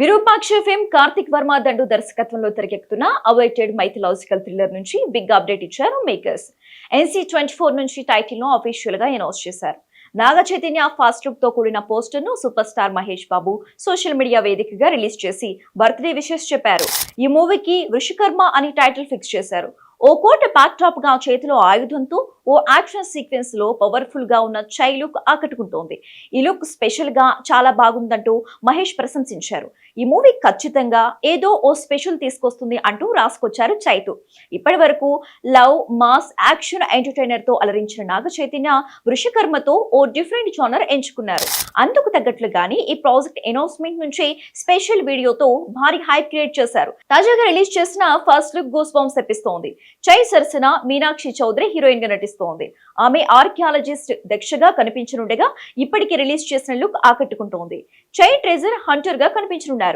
Virupaksha fame Karthik Varma Dandu దర్శకత్వంలో తెరకెక్కుతున్న awaited mythological thriller నుంచి బిగ్ అప్డేట్ ఇచ్చారు మేకర్స్ ఎన్సీ ట్వంటీ ఫోర్ నుంచి టైటిల్ను అఫీషియల్గా అనౌన్స్ చేశారు. నాగ చైతన్య ఫాస్ట్ లుక్తో కూడిన పోస్టర్ను super star Mahesh Babu social media వేదికగా రిలీజ్ చేసి బర్త్డే విషెస్ చెప్పారు. ఈ మూవీకి వృషకర్మ అని టైటిల్ ఫిక్స్ చేశారు. ఓ కోట బ్యాక్డ్రాప్గా చేతిలో ఆయుధంతో ఓ యాక్షన్ సీక్వెన్స్లో పవర్ఫుల్గా ఉన్న చై లుక్ ఆకట్టుకుంటోంది. ఈ లుక్ స్పెషల్గా చాలా బాగుందంటూ మహేష్ ప్రశంసించారు. ఈ మూవీ ఖచ్చితంగా ఏదో ఓ స్పెషల్ తీసుకొస్తుంది అంటూ రాసుకొచ్చారు చైతు ఇప్పటి వరకు లవ్ మాస్ యాక్షన్ ఎంటర్టైనర్తో అలరించిన నాగ చైతన్య వృషకర్మతో ఓ డిఫరెంట్ జానర్ ఎంచుకున్నారు. అందుకు తగ్గట్లుగానే ఈ ప్రాజెక్ట్ అనౌన్స్మెంట్ నుంచి స్పెషల్ వీడియోతో భారీ హైప్ క్రియేట్ చేశారు. తాజాగా రిలీజ్ చేసిన ఫస్ట్ లుక్ గోస్ బాంబ్స్ తెప్పిస్తోంది. చై సరసన మీనాక్షి చౌదరి హీరోయిన్గా నటిస్తోంది ఆమె ఆర్కియాలజిస్ట్ దక్షగా కనిపించనుండగా ఇప్పటికి రిలీజ్ చేసిన లుక్ ఆకట్టుకుంటోంది. చైల్డ్ ట్రెజర్ హంటర్గా కనిపించనున్నారు.